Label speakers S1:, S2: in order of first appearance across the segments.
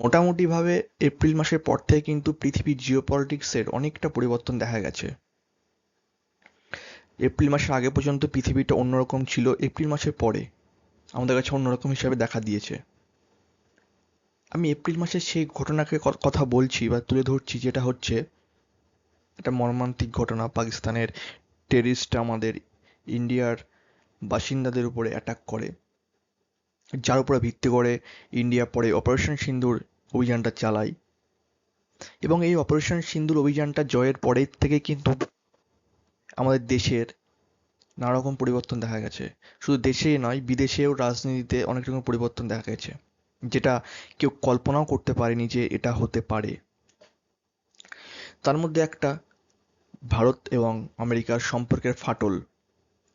S1: মোটামুটিভাবে এপ্রিল মাসের পর থেকে কিন্তু পৃথিবীর জিওপলিটিক্সের অনেকটা পরিবর্তন দেখা গেছে। এপ্রিল মাসের আগে পর্যন্ত পৃথিবীটা অন্যরকম ছিল, এপ্রিল মাসের পরে আমাদের কাছে অন্যরকম হিসাবে দেখা দিয়েছে। আমি এপ্রিল মাসের সেই ঘটনাকে কথা বলছি বা তুলে ধরছি যেটা হচ্ছে একটা মর্মান্তিক ঘটনা। পাকিস্তানের টেরিস্ট আমাদের ইন্ডিয়ার বাসিন্দাদের উপরে অ্যাটাক করে। যার উপরে ভিত্তি করে ইন্ডিয়া পরে অপারেশন সিন্দুর অভিযানটা চালায়। এবং এই অপারেশন সিন্দুর অভিযানটা জয়ের পরের থেকে কিন্তু আমাদের দেশের নানা রকম পরিবর্তন দেখা গেছে। শুধু দেশে নয়, বিদেশেও রাজনীতিতে অনেক রকম পরিবর্তন দেখা গেছে, যেটা কেউ কল্পনাও করতে পারেনি যে এটা হতে পারে। তার মধ্যে একটা ভারত এবং আমেরিকার সম্পর্কের ফাটল।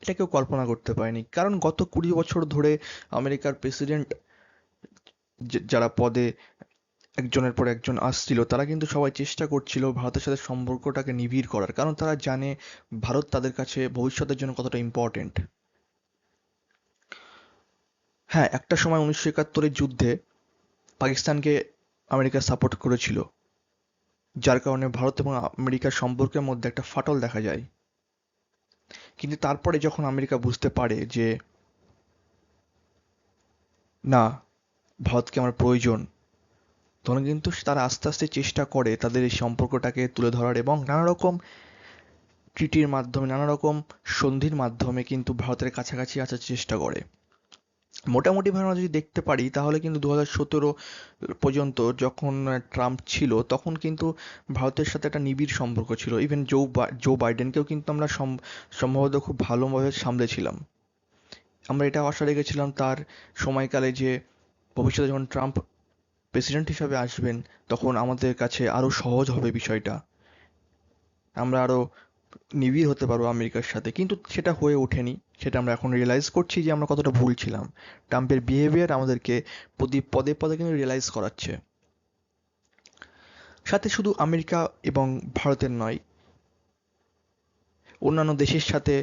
S1: এটা কেউ কল্পনা করতে পারেনি। কারণ গত কুড়ি বছর ধরে আমেরিকার প্রেসিডেন্ট যারা পদে একজনের পর একজন আসছিল, তারা কিন্তু সবাই চেষ্টা করছিল ভারতের সাথে সম্পর্কটাকে নিবিড় করার। কারণ তারা জানে ভারত তাদের কাছে ভবিষ্যতের জন্য কতটা ইম্পর্টেন্ট হ্যাঁ একটা সময় উনিশশো একাত্তরের যুদ্ধে পাকিস্তানকে আমেরিকা সাপোর্ট করেছিল। যার কারণে ভারত এবং আমেরিকার সম্পর্কের মধ্যে একটা ফাটল দেখা যায়। কিন্তু তারপরে যখন আমেরিকা বুঝতে পারে যে, না, ভারতকে আমার প্রয়োজন, তখন কিন্তু তারা আস্তে আস্তে চেষ্টা করে তাদের এই সম্পর্কটাকে তুলে ধরার এবং নানা রকম ট্রিটির মাধ্যমে নানা রকম সন্ধির মাধ্যমে কিন্তু ভারতের কাছাকাছি আসার চেষ্টা করে। মোটামুটিভাবে আমরা যদি দেখতে পারি, তাহলে কিন্তু দু সতেরো পর্যন্ত যখন ট্রাম্প ছিল, তখন কিন্তু ভারতের সাথে একটা নিবিড় সম্পর্ক ছিল। ইভেন জো বা জো বাইডেনকেও কিন্তু আমরা সম্ভবত খুব ভালোভাবে সামলেছিলাম। আমরা এটা আশা রেখেছিলাম তার সময়কালে যে, ভবিষ্যতে যখন ট্রাম্প প্রেসিডেন্ট হিসাবে আসবেন, তখন আমাদের কাছে আরও সহজ হবে বিষয়টা। আমরা আরও নিবিড় হতে পারব আমেরিকার সাথে। কিন্তু সেটা হয়ে ওঠেনি। সেটা আমরা এখন রিয়েলাইজ করছি যে আমরা কতটা ভুল ছিলাম। ট্রাম্পের বিহেভিয়ার আমাদেরকে প্রতি পদে পদে কিন্তু রিয়েলাইজ করাচ্ছে। সাথে শুধু আমেরিকা এবং ভারতের নয়, অন্যান্য দেশের সাথে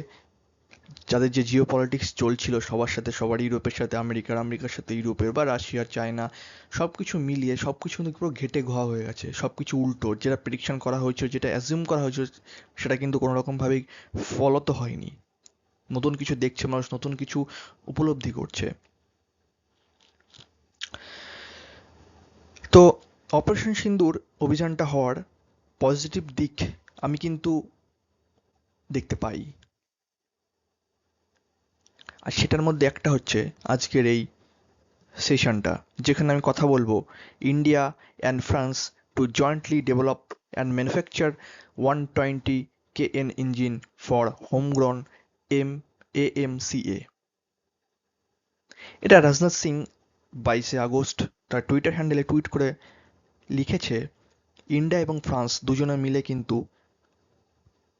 S1: যাদের যে জিও পলিটিক্স চলছিল সবার সাথে, সবার ইউরোপের সাথে, আমেরিকার আমেরিকার সাথে, ইউরোপের বা রাশিয়ার, চায়না সব কিছু মিলিয়ে সব কিছু পুরো ঘেটে ঘোয়া হয়ে গেছে। সব কিছু উল্টো, যেটা প্রেডিকশন করা হয়েছিল, যেটা অ্যাজিউম করা হয়েছিল, সেটা কিন্তু কোনো রকমভাবেই তো হয়নি। নতুন কিছু দেখছে মানুষ, নতুন কিছু উপলব্ধি করছে। তো অপারেশন সিন্দুর অভিযানটা হওয়ার পজিটিভ দিক আমি কিন্তু দেখতে পাই। আর সেটার মধ্যে একটা হচ্ছে আজকের এই সেশনটা, যেখানে আমি কথা বলব India and France to jointly develop and manufacture one twenty K N engine for homegrown M A M C A এটা রাজনাথ সিং বাইশে আগস্ট তার টুইটার হ্যান্ডেলে টুইট করে লিখেছে, ইন্ডিয়া এবং ফ্রান্স দুজনে মিলে কিন্তু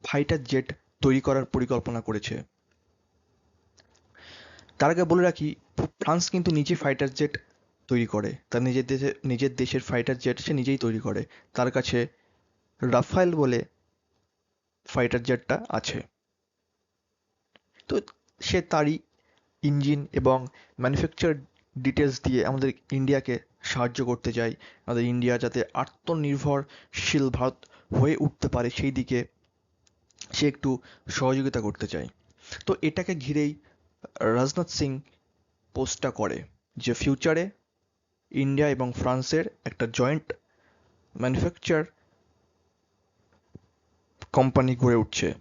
S1: ফাইটার জেট তৈরি করার পরিকল্পনা করেছে। তার আগে বলে রাখি, ফ্রান্স কিন্তু নিজে ফাইটার জেট তৈরি করে। তার নিজের দেশে, নিজের দেশের ফাইটার জেট সে নিজেই তৈরি করে। তার কাছে রাফায়েল বলে ফাইটার জেটটা আছে। তো সে তারই ইঞ্জিন এবং ম্যানুফ্যাকচার ডিটেলস দিয়ে আমাদের ইন্ডিয়াকে সাহায্য করতে চাই আমাদের ইন্ডিয়া যাতে আত্মনির্ভরশীল ভারত হয়ে উঠতে পারে, সেই দিকে সে একটু সহযোগিতা করতে চায়। তো এটাকে ঘিরেই রাজনাথ সিং পোস্টটা করে যে ফিউচারে ইন্ডিয়া এবং ফ্রান্সের একটা জয়েন্ট ম্যানুফ্যাকচার কোম্পানি গড়ে উঠছে।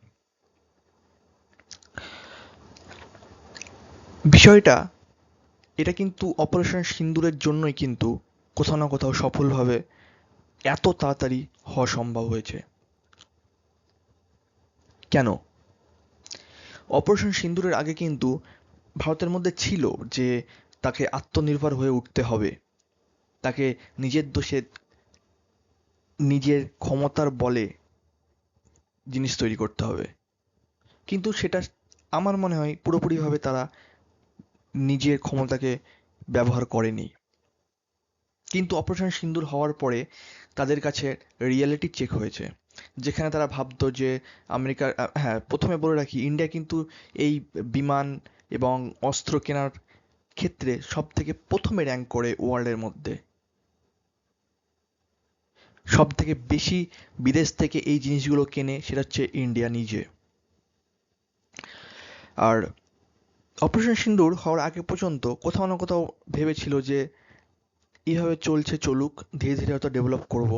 S1: বিষয়টা, এটা কিন্তু অপারেশন সিন্দুরের জন্যই কিন্তু কোথাও না কোথাও সফলভাবে এত তাড়াতাড়ি হওয়া সম্ভব হয়েছে। কেন? অপারেশন সিন্দুরের আগে কিন্তু ভারতের মধ্যে ছিল যে তাকে আত্মনির্ভর হয়ে উঠতে হবে। তাকে নিজের দোষে, নিজের ক্ষমতার বলে জিনিস তৈরি করতে হবে। কিন্তু সেটা আমার মনে হয় পুরোপুরিভাবে তারা নিজের ক্ষমতাকে ব্যবহার করেনি। কিন্তু অপারেশন সিন্দুর হওয়ার পরে তাদের কাছে রিয়েলিটি চেক হয়েছে। যেখানে তারা ভাবতো যে আমেরিকার হ্যাঁ প্রথমে বলে রাখি, ইন্ডিয়া কিন্তু এই বিমান এবং অস্ত্র কেনার ক্ষেত্রে সব থেকে প্রথমে র্যাঙ্ক করে ওয়ার্ল্ডের মধ্যে। সব থেকে বেশি বিদেশ থেকে এই জিনিসগুলো কেনে সেটা হচ্ছে ইন্ডিয়া নিজে। আর অপারেশন সিন্দুর হওয়ার আগে পর্যন্ত কোথাও না কোথাও ভেবেছিল যে এইভাবে চলছে চলুক, ধীরে ধীরে হয়তো ডেভেলপ করব।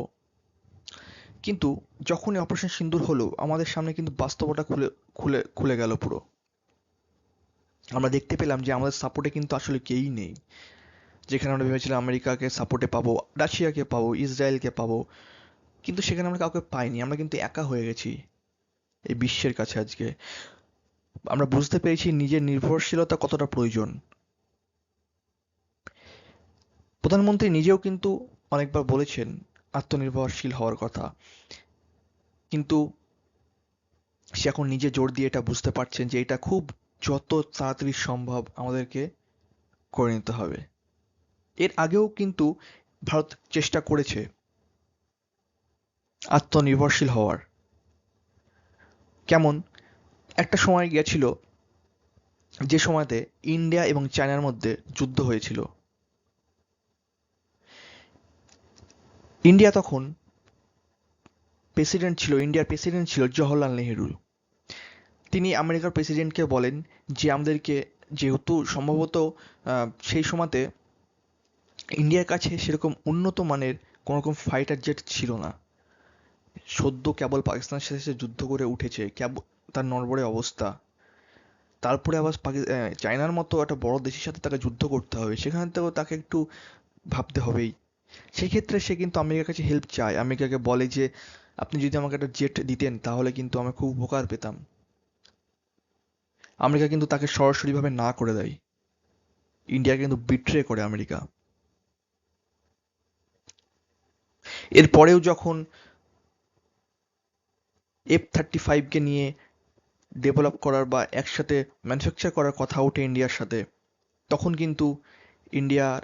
S1: কিন্তু যখনই অপারেশন সিন্দুর হলো, আমাদের সামনে কিন্তু বাস্তবতা খুলে খুলে খুলে গেল পুরো। আমরা দেখতে পেলাম যে আমাদের সাপোর্টে কিন্তু আসলে কেউই নেই। যেখানে আমরা ভেবেছিলাম আমেরিকাকে সাপোর্টে পাবো, রাশিয়াকে পাবো, ইসরায়েলকে পাবো, কিন্তু সেখানে আমরা কাউকে পাইনি। আমরা কিন্তু একা হয়ে গেছি এই বিশ্বের কাছে আজকে। আমরা বুঝতে পেরেছি নিজের নির্ভরশীলতা কতটা প্রয়োজন। প্রধানমন্ত্রী নিজেও কিন্তু অনেকবার বলেছেন, আত্মনির্ভরশীল হওয়ার কথা। কিন্তু সে এখন নিজে জোর দিয়ে এটা বুঝতে পারছেন যে এটা খুব যত তাড়াতাড়ি সম্ভব আমাদেরকে করে নিতে হবে। এর আগেও কিন্তু ভারত চেষ্টা করেছে আত্মনির্ভরশীল হওয়ার। কেমন? একটা সময় গেছিল যে সময়তে ইন্ডিয়া এবং চায়নার মধ্যে যুদ্ধ হয়েছিল। ইন্ডিয়া তখন প্রেসিডেন্ট ছিল ইন্ডিয়ার প্রেসিডেন্ট ছিল জওহরলাল নেহেরু তিনি আমেরিকার প্রেসিডেন্টকে বলেন যে, আমাদেরকে যেহেতু সম্ভবত সেই সময়তে ইন্ডিয়ার কাছে সেরকম উন্নত মানের কোনো রকম ফাইটার জেট ছিল না। সদ্য কেবল পাকিস্তানের সাথে যুদ্ধ করে উঠেছে কেবল তার নড়বড়ে অবস্থা। তারপরে আবার চায়নার মতো একটা বড় দেশের সাথে তাকে যুদ্ধ করতে হবে, সেখান থেকেও তাকে একটু ভাবতে হবেই। সেক্ষেত্রে সে কিন্তু আমেরিকার কাছে হেল্প চায়। আমেরিকাকে বলে যে আপনি যদি আমাকে একটা জেট দিতেন, তাহলে কিন্তু আমি খুব উপকার পেতাম। আমেরিকা কিন্তু তাকে সরাসরিভাবে না করে দেয়। ইন্ডিয়া কিন্তু বিট্রে করে আমেরিকা। এরপরেও যখন এফ থার্টি ফাইভকে নিয়ে ডেভেলপ করার বা একসাথে ম্যানুফ্যাকচার করার কথা ওঠে ইন্ডিয়ার সাথে, তখন কিন্তু ইন্ডিয়ার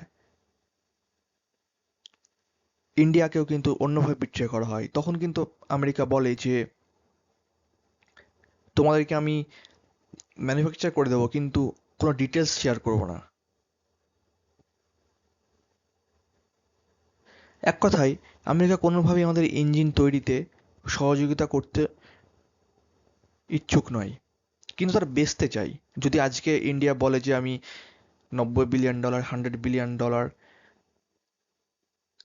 S1: ইন্ডিয়াকেও কিন্তু অন্যভাবে বিট্রে করা হয়। তখন কিন্তু আমেরিকা বলে যে, তোমাদেরকে আমি ম্যানুফ্যাকচার করে দেবো, কিন্তু কোনো ডিটেলস শেয়ার করব না। এক কথায়, আমেরিকা কোনোভাবেই আমাদের ইঞ্জিন তৈরিতে সহযোগিতা করতে ইচ্ছুক নয়। কিন্তু তারা বেচতে চাই। যদি আজকে ইন্ডিয়া বলে যে, আমি নব্বই billion dollar hundred billion dollar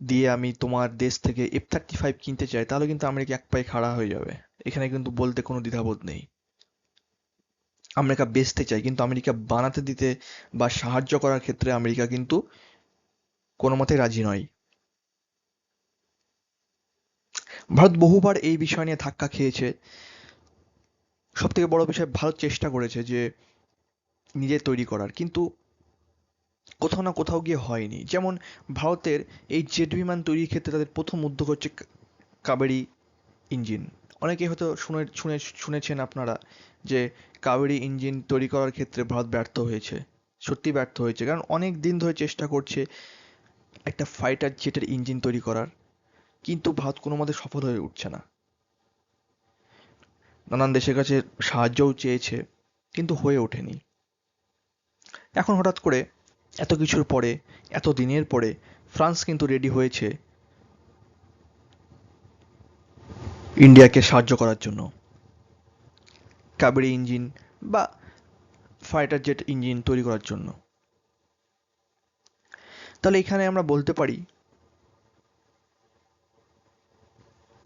S1: দিয়ে আমি তোমার দেশ থেকে এফ থার্টি ফাইভ কিনতে চাই, তাহলে কিন্তু আমেরিকা এক পায়ে খাড়া হয়ে যাবে। এখানে কিন্তু বলতে কোনো দ্বিধাবোধ নেই। আমেরিকা বেচতে চাই কিন্তু আমেরিকা বানাতে দিতে বা সাহায্য করার ক্ষেত্রে আমেরিকা কিন্তু কোনো মতে রাজি নয়। ভারত বহুবার এই বিষয় নিয়ে ধাক্কা খেয়েছে। সব থেকে বড় বিষয় ভারত চেষ্টা করেছে যে নিজে তৈরি করার, কিন্তু কোথাও না কোথাও গিয়ে হয়নি। যেমন ভারতের এই জেট বিমান তৈরির ক্ষেত্রে তাদের প্রথম উদ্যোগ হচ্ছে কাবেরি ইঞ্জিন। অনেকেই হয়তো শুনে শুনে, শুনেছেন আপনারা যে কাবেরি ইঞ্জিন তৈরি করার ক্ষেত্রে ভারত ব্যর্থ হয়েছে। সত্যি ব্যর্থ হয়েছে। কারণ অনেক দিন ধরে চেষ্টা করছে একটা ফাইটার জেটের ইঞ্জিন তৈরি করার। কিন্তু ভারত কোনো মতে সফল হয়ে উঠছে না। নানান দেশের কাছে সাহায্যও চেয়েছে, কিন্তু হয়ে ওঠেনি। এখন হঠাৎ করে এত কিছুর পরে, এত দিনের পরে ফ্রান্স কিন্তু রেডি হয়েছে ইন্ডিয়াকে সাহায্য করার জন্য। কাবেরি ইঞ্জিন বা ফাইটার জেট ইঞ্জিন তৈরি করার জন্য। তাহলে এখানে আমরা বলতে পারি,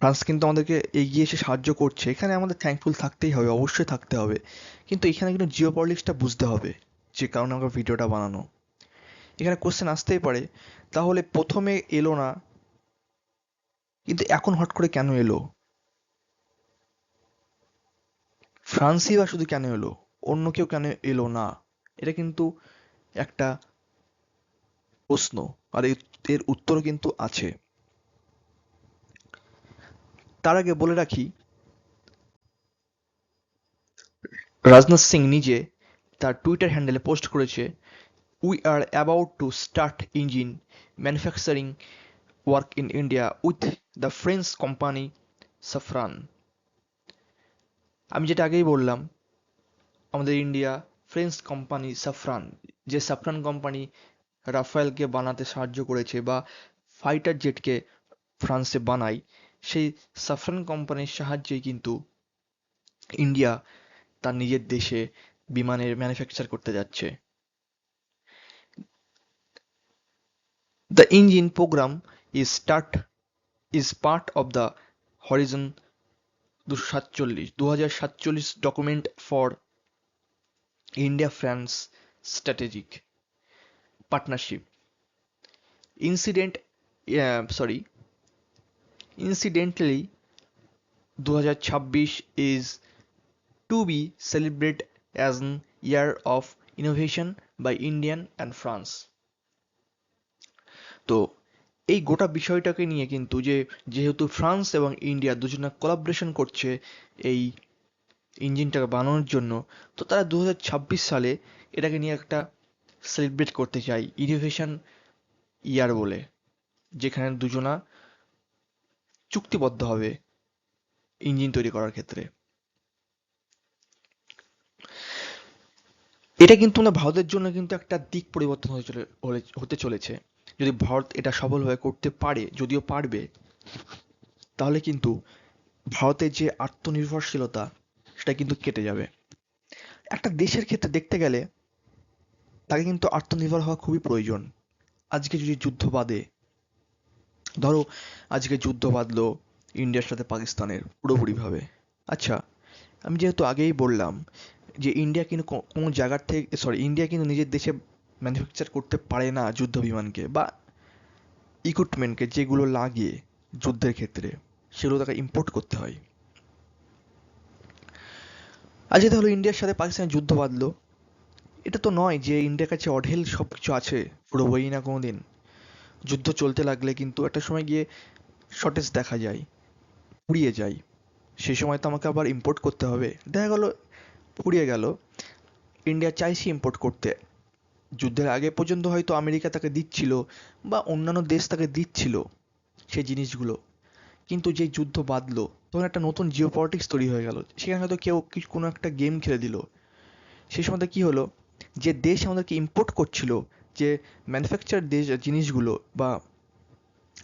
S1: ফ্রান্স কিন্তু আমাদেরকে এগিয়ে এসে সাহায্য করছে। এখানে আমাদের থ্যাঙ্কফুল থাকতেই হবে, অবশ্যই থাকতে হবে। কিন্তু এখানে কিন্তু জিও পলিটিক্সটা বুঝতে হবে, যে কারণে আমরা ভিডিওটা বানানো। এখানে কোশ্চেন আসতেই পারে। তাহলে প্রথমে এলো না, কিন্তু এখন হট করে কেন এলো? ফ্রান্সই বা শুধু কেন এলো? অন্য কেউ কেন এলো না? এটা কিন্তু একটা প্রশ্ন, আর এর উত্তরও কিন্তু আছে। তার আগে বলে রাখি, রাজনাথ সিং নিজে তার টুইটার হ্যান্ডেলে পোস্ট করেছে we are about to start engine manufacturing work in India with the French company Safran আমি যেটা আগেই বললাম, আমাদের ইন্ডিয়া ফ্রেঞ্চ কোম্পানি সাফরান যে সাফরান কোম্পানি রাফায়েলকে বানাতে সাহায্য করেছে বা ফাইটার জেটকে ফ্রান্সে বানায়, সেই সাফরান কোম্পানির সাহায্যেই কিন্তু ইন্ডিয়া তার নিজের দেশে বিমানের ম্যানুফ্যাকচার করতে যাচ্ছে। The engine program is start is part of the Horizon 247 2047 document for India France strategic partnership. Incident yeah, sorry. Incidentally 2026 is to be celebrated as an year of innovation by Indian and France তো এই গোটা বিষয়টাকে নিয়ে কিন্তু যে, যেহেতু France এবং India দুজনে কোলাবরেশন করছে এই ইঞ্জিনটাকে বানানোর জন্য, তো তারা দু হাজার ছাব্বিশ সালে এটাকে নিয়ে একটা সেলিব্রেট করতে চাই ইনোভেশন ইয়ার বলে, যেখানে দুজনা চুক্তিবদ্ধ হবে ইঞ্জিন তৈরি করার ক্ষেত্রে। এটা কিন্তু না ভারতের জন্য কিন্তু একটা দিক পরিবর্তন হতে চলে হতে চলেছে। যদি ভারত এটা সফলভাবে করতে পারে, যদিও পারবে, তাহলে কিন্তু ভারতের যে আত্মনির্ভরশীলতা, সেটা কিন্তু কেটে যাবে। একটা দেশের ক্ষেত্রে দেখতে গেলে, তাকে কিন্তু আত্মনির্ভর হওয়া খুবই প্রয়োজন। আজকে যদি যুদ্ধ বাদে, ধরো আজকে যুদ্ধ বাঁধলো ইন্ডিয়ার সাথে পাকিস্তানের, পুরোপুরিভাবে। আচ্ছা আমি যেহেতু আগেই বললাম যে ইন্ডিয়া কিন্তু কোনো জায়গার থেকে সরি ইন্ডিয়া কিন্তু নিজের দেশে ম্যানুফ্যাকচার করতে পারে না যুদ্ধ বিমানকে বা ইকুইপমেন্টকে যেগুলো লাগে যুদ্ধের ক্ষেত্রে, সেগুলো তাকে ইম্পোর্ট করতে হয়। আজকে তাহলে ইন্ডিয়ার সাথে পাকিস্তানের যুদ্ধ বাঁধলো, এটা তো নয় যে ইন্ডিয়ার কাছে অঢেল সব কিছু আছে ফুরোবই না কোনো দিন যুদ্ধ চলতে লাগলে কিন্তু একটা সময় গিয়ে শর্টেজ দেখা যায়, পুড়িয়ে যায়। সেই সময় তো আমাকে আবার ইম্পোর্ট করতে হবে। দেখা গেল, পুড়িয়ে গেল। ইন্ডিয়া চাইছে ইম্পোর্ট করতে। যুদ্ধের আগে পর্যন্ত হয়তো আমেরিকা তাকে দিচ্ছিল বা অন্যান্য দেশ তাকে দিচ্ছিল সেই জিনিসগুলো। কিন্তু যে যুদ্ধ বাঁধলো, তখন একটা নতুন জিও পলিটিক্স তৈরি হয়ে গেল। সেখানে হয়তো কেউ কিছু কোনো একটা গেম খেলে দিল। সেই সময়তে কি হলো, যে দেশ আমাদেরকে ইম্পোর্ট করছিল, যে ম্যানুফ্যাকচার দেশ, জিনিসগুলো বা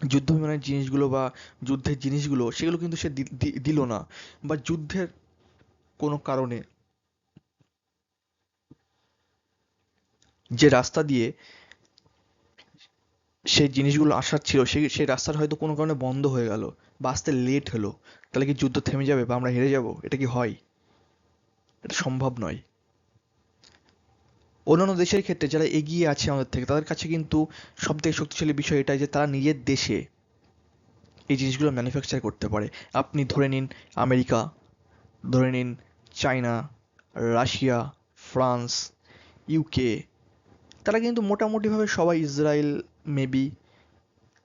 S1: যুদ্ধ বিমানের জিনিসগুলো বা যুদ্ধের জিনিসগুলো, সেগুলো কিন্তু সে দিল না। বা যুদ্ধের কোনো কারণে যে রাস্তা দিয়ে সেই জিনিসগুলো আসার ছিল সেই সেই রাস্তাটা হয়তো কোনো কারণে বন্ধ হয়ে গেল বা আসতে লেট হলো। তাহলে কি যুদ্ধ থেমে যাবে বা আমরা হেরে যাব? এটা কি হয়? এটা সম্ভব নয়। অন্যান্য দেশের ক্ষেত্রে যারা এগিয়ে আছে আমাদের থেকে, তাদের কাছে কিন্তু সব থেকে শক্তিশালী বিষয় এটাই যে তারা নিজের দেশে এই জিনিসগুলো ম্যানুফ্যাকচার করতে পারে। আপনি ধরে নিন আমেরিকা, ধরে নিন চায়না, রাশিয়া, ফ্রান্স ইউকে তারা কিন্তু মোটামুটিভাবে সবাই ইসরায়েল মেবি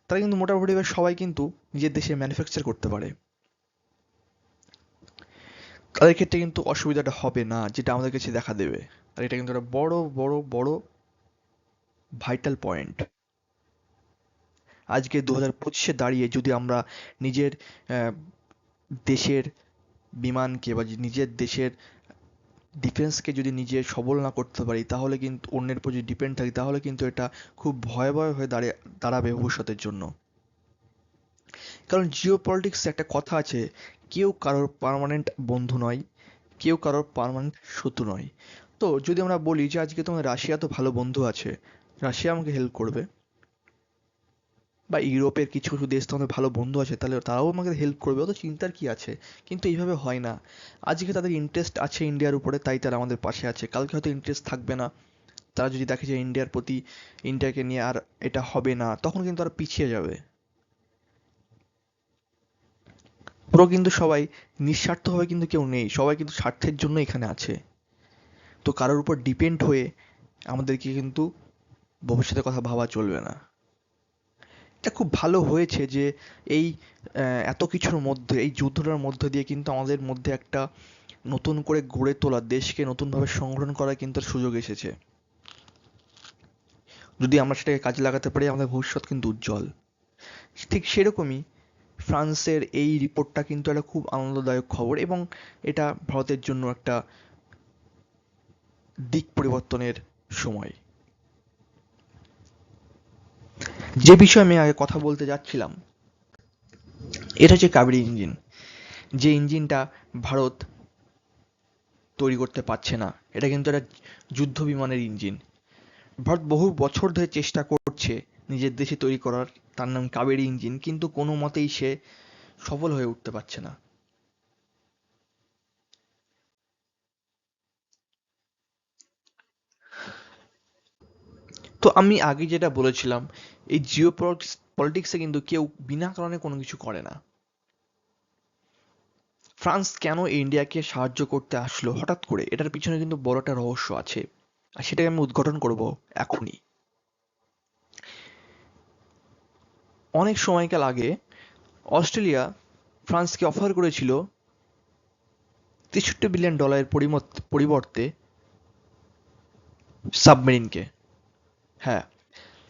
S1: তারা কিন্তু মোটামুটিভাবে সবাই কিন্তু নিজের দেশে ম্যানুফ্যাকচার করতে পারে। তাদের ক্ষেত্রে কিন্তু অসুবিধাটা হবে না, যেটা আমাদের কাছে দেখা দেবে। আর এটা কিন্তু একটা বড় বড় বড় ভাইটাল পয়েন্ট আজকে দু হাজার পঁচিশে দাঁড়িয়ে যদি আমরা নিজের দেশের বিমানকে বা নিজের দেশের ডিফেন্সকে যদি নিজে সবল না করতে পারি, তাহলে কিন্তু অন্যের উপর যদি ডিপেন্ড থাকি, তাহলে কিন্তু এটা খুব ভয়াবহ হয়ে দাঁড়িয়ে, দাঁড়াবে ভবিষ্যতের জন্য। কারণ জিও একটা কথা আছে, কেউ কারোর পার্মানেন্ট বন্ধু নয়, কেউ কারোর পার্মানেন্ট শত্রু নয়। তো যদি আমরা বলি যে আজকে তোমার রাশিয়া তো ভালো বন্ধু আছে, রাশিয়া আমাকে হেল্প করবে। বা ইউরোপের কিছু কিছু দেশ তো আমাদের ভালো বন্ধু আছে, তাহলে তারাও আমাকে হেল্প করবে, অত চিন্তার কি আছে? কিন্তু এইভাবে হয় না। আজকে তাদের ইন্টারেস্ট আছে ইন্ডিয়ার উপরে, তাই তারা আমাদের পাশে আছে। কালকে হয়তো ইন্টারেস্ট থাকবে না। তারা যদি দেখে যে ইন্ডিয়ার প্রতি ইন্ডিয়াকে নিয়ে আর এটা হবে না, তখন কিন্তু আর পিছিয়ে যাবে। পুরো কিন্তু সবাই নিঃস্বার্থভাবে কিন্তু কেউ নেই, সবাই কিন্তু স্বার্থের জন্য এখানে আছে। তো কারোর উপর ডিপেন্ড হয়ে আমাদেরকে কিন্তু ভবিষ্যতের কথা ভাবা চলবে না। এটা খুব ভালো হয়েছে যে এই এত কিছুর মধ্যে, এই যুদ্ধটার মধ্যে দিয়ে কিন্তু আমাদের মধ্যে একটা নতুন করে গড়ে তোলা, দেশকে নতুনভাবে সংগঠন করার কিন্তু সুযোগ এসেছে। যদি আমরা সেটাকে কাজে লাগাতে পারি, আমাদের ভবিষ্যৎ কিন্তু উজ্জ্বল। ঠিক সেরকমই ফ্রান্সের এই রিপোর্টটা কিন্তু একটা খুব আনন্দদায়ক খবর এবং এটা ভারতের জন্য একটা দিক পরিবর্তনের সময়। যে বিষয়ে আমি আগে কথা বলতে যাচ্ছিলাম, এটা হচ্ছে কাবেরি ইঞ্জিন। যে ইঞ্জিনটা ভারত তৈরি করতে পারছে না, এটা কিন্তু একটা যুদ্ধ বিমানের ইঞ্জিন। ভারত বহু বছর ধরে চেষ্টা করছে নিজের দেশে তৈরি করার, তার নাম কাবেরি ইঞ্জিন, কিন্তু কোনো মতেই সে সফল হয়ে উঠতে পারছে না। তো আমি আগে যেটা বলেছিলাম, এই জিও পলিটিক্সে কিন্তু কেউ বিনা কারণে কোনো কিছু করে না। ফ্রান্স কেন ইন্ডিয়াকে সাহায্য করতে আসলো হঠাৎ করে? এটার পিছনে কিন্তু বড় একটা রহস্য আছে, আর সেটাকে আমি উদ্ঘাটন করব এখনই। অনেক সময়কাল আগে অস্ট্রেলিয়া ফ্রান্সকে অফার করেছিল তেষট্টি বিলিয়ন ডলারের পরিবর্তে সাবমেরিনকে। হ্যাঁ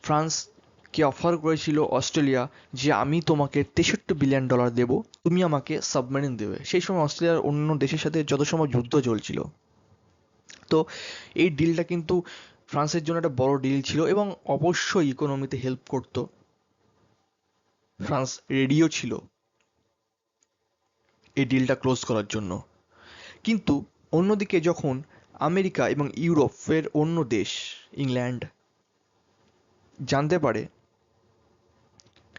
S1: ফ্রান্সকে অফার করেছিল অস্ট্রেলিয়া যে আমি তোমাকে তেষট্টি বিলিয়ন ডলার দেব, তুমি আমাকে সাবমেরিন দেবে। সেই সময় অস্ট্রেলিয়ার অন্য দেশের সাথে যত সময় যুদ্ধ চলছিল। তো এই ডিলটা কিন্তু ফ্রান্সের জন্য একটা বড় ডিল ছিল এবং অবশ্যই ইকোনমিতে হেল্প করত। ফ্রান্স রেডিও ছিল এই ডিলটা ক্লোজ করার জন্য। কিন্তু অন্যদিকে যখন আমেরিকা এবং ইউরোপের অন্য দেশ, ইংল্যান্ড জানতে পারে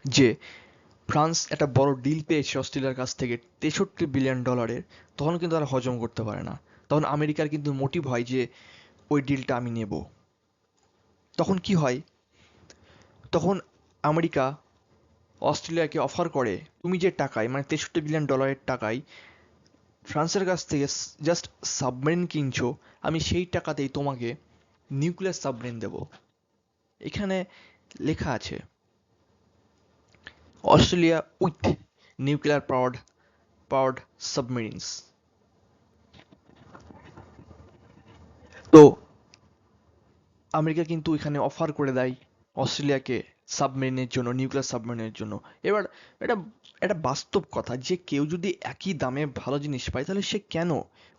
S1: যে ফ্রান্স একটা বড় ডিল পেয়েছে অস্ট্রেলিয়ার কাছ থেকে তেষট্টি বিলিয়ন ডলারের তখন কিন্তু তারা হজম করতে পারে না। তখন আমেরিকার কিন্তু মোটিভ হয় যে ওই ডিলটা আমি নেব। তখন কি হয়? তখন আমেরিকা অস্ট্রেলিয়াকে অফার করে, তুমি যে টাকায় মানে তেষট্টি বিলিয়ন ডলারের টাকায় ফ্রান্সের কাছ থেকে জাস্ট সাবমেরিন কিনছো, আমি সেই টাকাতেই তোমাকে নিউক্লিয়ার সাবমেরিন দেব। এখানে লেখা আছে, Australia with nuclear powered powered submarines. তো, আমেরিকা কিন্তু এখানে অফার করে দেয় অস্ট্রেলিয়াকে সাবমেরিনের জন্য, নিউক্লিয়ার সাবমেরিনের জন্য। এবার এটা একটা বাস্তব কথা যে কেউ যদি একই দামে ভালো জিনিস পায়, তাহলে সে কেন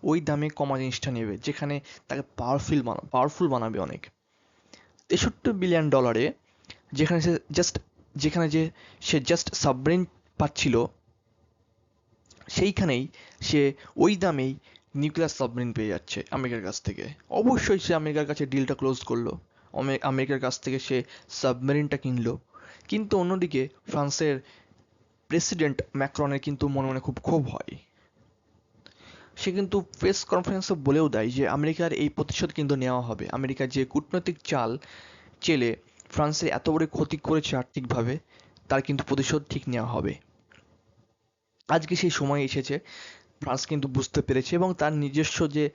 S1: ওই দামে কমা জিনিসটা নেবে, যেখানে তাকে পাওয়ারফুল বানা পাওয়ারফুল বানাবে অনেক? তেষট্টি বিলিয়ন ডলারে যেখানে সে জাস্ট যেখানে যে সে জাস্ট সাবমেরিন পাচ্ছিল, সেইখানেই সে ওই দামেই নিউক্লিয়ার সাবমেরিন পেয়ে যাচ্ছে আমেরিকার কাছ থেকে। অবশ্যই সে আমেরিকার কাছে ডিলটা ক্লোজ করল। আমেরিকার কাছ থেকে সে সাবমেরিনটা কিনলো। কিন্তু অন্যদিকে ফ্রান্সের প্রেসিডেন্ট ম্যাক্রনের কিন্তু মনে মনে খুব ক্ষোভ হয়। সে কিন্তু প্রেস কনফারেন্সে বলেও দেয় যে আমেরিকার এই প্রতিশোধ কিন্তু নেওয়া হবে। আমেরিকার যে কূটনৈতিক চাল চেলে ফ্রান্সের এত বড় ক্ষতি করেছে আর্থিকভাবে, তার কিন্তু প্রতিশোধ ঠিক নেওয়া হবে। আজকে সেই সময় এসেছে, ফ্রান্স কিন্তু বুঝতে পেরেছে এবং তার নিজস্ব যে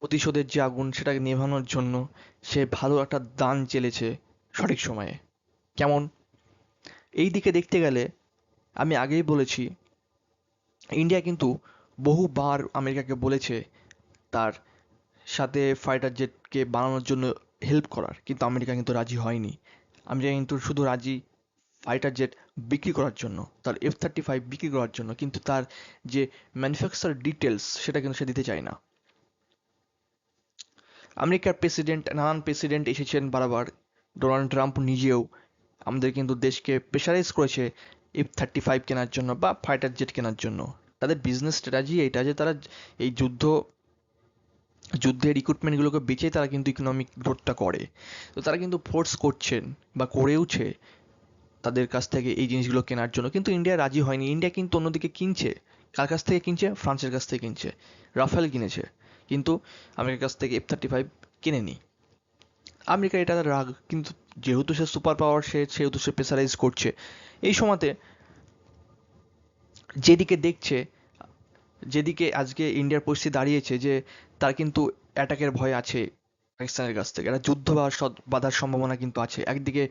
S1: প্রতিশোধের যে আগুন সেটাকে নেভানোর জন্য সে ভালো একটা দান চেলেছে সঠিক সময়ে। কেমন? এই দিকে দেখতে গেলে আমি আগেই বলেছি, ইন্ডিয়া কিন্তু বহুবার আমেরিকাকে বলেছে তার সাথে ফাইটার জেটকে বানানোর জন্য হেল্প করার, কিন্তু আমেরিকা কিন্তু রাজি হয়নি। আমেরিকা কিন্তু শুধু রাজি ফাইটার জেট বিক্রি করার জন্য, তার এফ থার্টি ফাইভ বিক্রি করার জন্য, কিন্তু তার যে ম্যানুফ্যাকচার ডিটেলস সেটা কিন্তু সে দিতে চায় না। আমেরিকার প্রেসিডেন্ট নানান প্রেসিডেন্ট এসেছেন বারবার। ডোনাল্ড ট্রাম্প নিজেও আমাদের কিন্তু দেশকে প্রেশারাইজ করেছে এফ থার্টি ফাইভ কেনার জন্য বা ফাইটার জেট কেনার জন্য। তাদের বিজনেস স্ট্র্যাটেজি এটা যে তারা এই যুদ্ধ, যুদ্ধের রিক্রুটমেন্টগুলোকে বেচে তারা কিন্তু ইকোনমিক গ্রোথটা করে। তো তারা কিন্তু ফোর্স করছেন বা করেওছে তাদের কাছ থেকে এই জিনিসগুলো কেনার জন্য। কিন্তু ইন্ডিয়া রাজি হয়নি। ইন্ডিয়া কিন্তু অন্যদিকে কিনছে। কার কাছ থেকে কিনছে? ফ্রান্সের কাছ থেকে কিনছে। রাফেল কিনেছে। কিন্তু আমেরিকার কাছ থেকে এফ থার্টি ফাইভ কিনেনি। আমেরিকা এটা রাগ। কিন্তু যেহেতু সে সুপার পাওয়ার সে, সেহেতু সে প্রেসারাইজ করছে। এই সময়তে যেদিকে দেখছে, যেদিকে আজকে ইন্ডিয়ার পরিস্থিতি দাঁড়িয়েছে যে তার কিন্তু অ্যাটাকের ভয় আছে পাকিস্তানের কাছ থেকে। একটা যুদ্ধ বা বাধার সম্ভাবনা কিন্তু আছে। একদিকে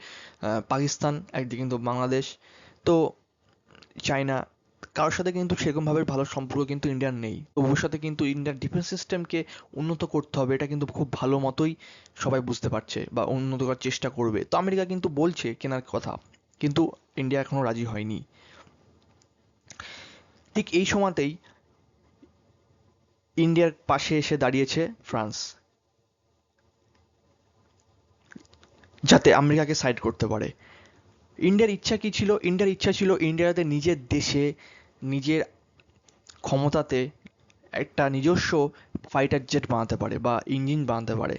S1: পাকিস্তান, একদিকে কিন্তু বাংলাদেশ। তো চায়না, কারোর সাথে কিন্তু সেরকমভাবে ভালো সম্পর্ক কিন্তু ইন্ডিয়ার নেই। তো ভবিষ্যতে কিন্তু ইন্ডিয়ার ডিফেন্স সিস্টেমকে উন্নত করতে হবে, এটা কিন্তু খুব ভালো মতোই সবাই বুঝতে পারছে বা উন্নত করার চেষ্টা করবে। তো আমেরিকা কিন্তু বলছে কেনার কথা, কিন্তু ইন্ডিয়া এখনও রাজি হয়নি। ঠিক এই সময়তেই ইন্ডিয়ার পাশে এসে দাঁড়িয়েছে ফ্রান্স। যাতে আমেরিকাকে সাইড করতে পারে। ইন্ডিয়ার ইচ্ছা কি ছিল? ইন্ডিয়ার ইচ্ছা ছিল ইন্ডিয়া যাতে নিজের দেশে, নিজের ক্ষমতাতে একটা নিজস্ব ফাইটার জেট বানাতে পারে বা ইঞ্জিন বানাতে পারে।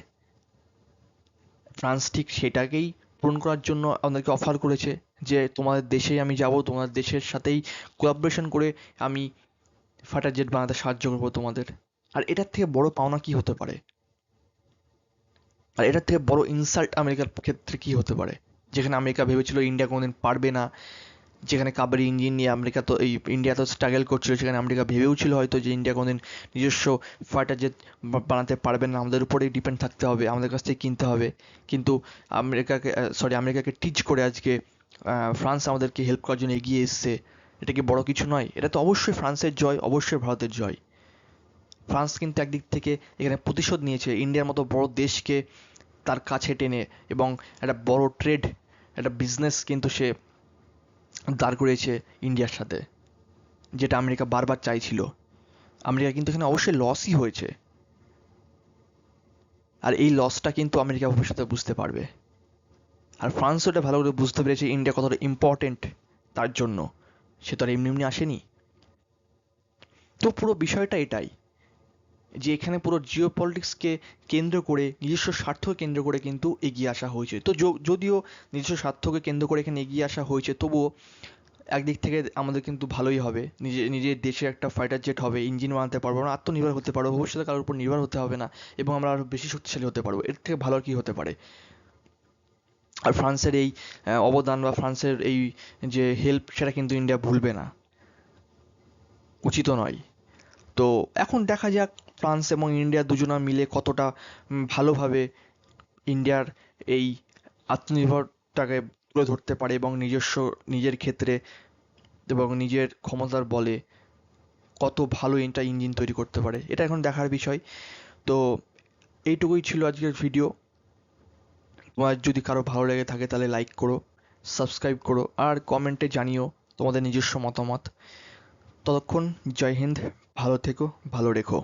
S1: ফ্রান্স ঠিক সেটাকেই পূরণ করার জন্য আমাদেরকে অফার করেছে। যে তোমাদের দেশেই আমি যাব, তোমাদের দেশের সাথেই কোলাবরেশন করে আমি ফাইটার জেট বানাতে সাহায্য করব তোমাদের। আর এটার থেকে বড় পাওনা কি হতে পারে? আর এটার থেকে বড় ইনসাল্ট আমেরিকার ক্ষেত্রে কি হতে পারে? যেখানে আমেরিকা ভেবেছিল ইন্ডিয়া কোনোদিন পারবে না, যেখানে কাবেরি ইঞ্জিন নিয়ে আমেরিকা তো এই ইন্ডিয়া তো স্ট্রাগল করছিল, সেখানে আমেরিকা ভেবেও ছিল হয়তো যে ইন্ডিয়া কোনোদিন নিজস্ব ফাইটার জেট বানাতে পারবে না। আমাদের উপরেই ডিপেন্ড থাকতে হবে, আমাদের কাছ থেকে কিনতে হবে। কিন্তু আমেরিকাকে সরি আমেরিকাকে টিচ করে আজকে ফ্রান্স আমাদেরকে হেল্প করার জন্য এগিয়ে এসছে। এটা কি বড় কিছু নয়? এটা তো অবশ্যই ফ্রান্সের জয়, অবশ্যই ভারতের জয়। ফ্রান্স কিন্তু একদিক থেকে এখানে প্রতিশোধ নিয়েছে। ইন্ডিয়ার মতো বড় দেশকে তার কাছে টেনে এবং একটা বড় ট্রেড একটা বিজনেস কিন্তু সে দাঁড় করিয়েছে ইন্ডিয়ার সাথে, যেটা আমেরিকা বারবার চাইছিল। আমেরিকা কিন্তু এখানে অবশ্যই লসই হয়েছে। আর এই লসটা কিন্তু আমেরিকা ভবিষ্যতে বুঝতে পারবে। আর ফ্রান্স ওটা ভালো করে বুঝতে পেরেছে ইন্ডিয়া কতটা ইম্পর্টেন্ট তার জন্য। সে তো আর এমনি এমনি আসেনি। তো পুরো বিষয়টা এটাই যে এখানে পুরো জিও পলিটিক্সকে কেন্দ্র করে, নিজস্ব স্বার্থকে কেন্দ্র করে কিন্তু এগিয়ে আসা হয়েছে। তো যদিও নিজস্ব স্বার্থকে কেন্দ্র করে এখানে এগিয়ে আসা হয়েছে, তবুও একদিক থেকে আমাদের কিন্তু ভালোই হবে। নিজে নিজের দেশে একটা ফাইটার জেট হবে ইঞ্জিন বানাতে পারব আমরা আত্মনির্ভর হতে পারব ভবিষ্যতে কারোর উপর নির্ভর হতে হবে না, এবং আমরা আরও বেশি শক্তিশালী হতে পারব। এর থেকে ভালো আর কি হতে পারে? আর ফ্রান্সের এই অবদান বা ফ্রান্সের এই যে হেল্প সেটা কিন্তু ইন্ডিয়া ভুলবে না। উচিত নয়। তো এখন দেখা যাক ফ্রান্স এবং ইন্ডিয়া দুজনা মিলে কতটা ভালোভাবে ইন্ডিয়ার এই আত্মনির্ভরটাকে তুলে ধরতে পারে এবং নিজস্ব নিজের ক্ষেত্রে এবং নিজের ক্ষমতার বলে কত ভালো এটা ইঞ্জিন তৈরি করতে পারে। এটা এখন দেখার বিষয়। তো এইটুকুই ছিল আজকের ভিডিও তোমার যদি কারও ভালো লেগে থাকে তাহলে লাইক করো সাবস্ক্রাইব করো, আর কমেন্টে জানিও তোমাদের নিজস্ব মতামত। ততক্ষণ জয় হিন্দ, ভালো থেকো, ভালো রেখো।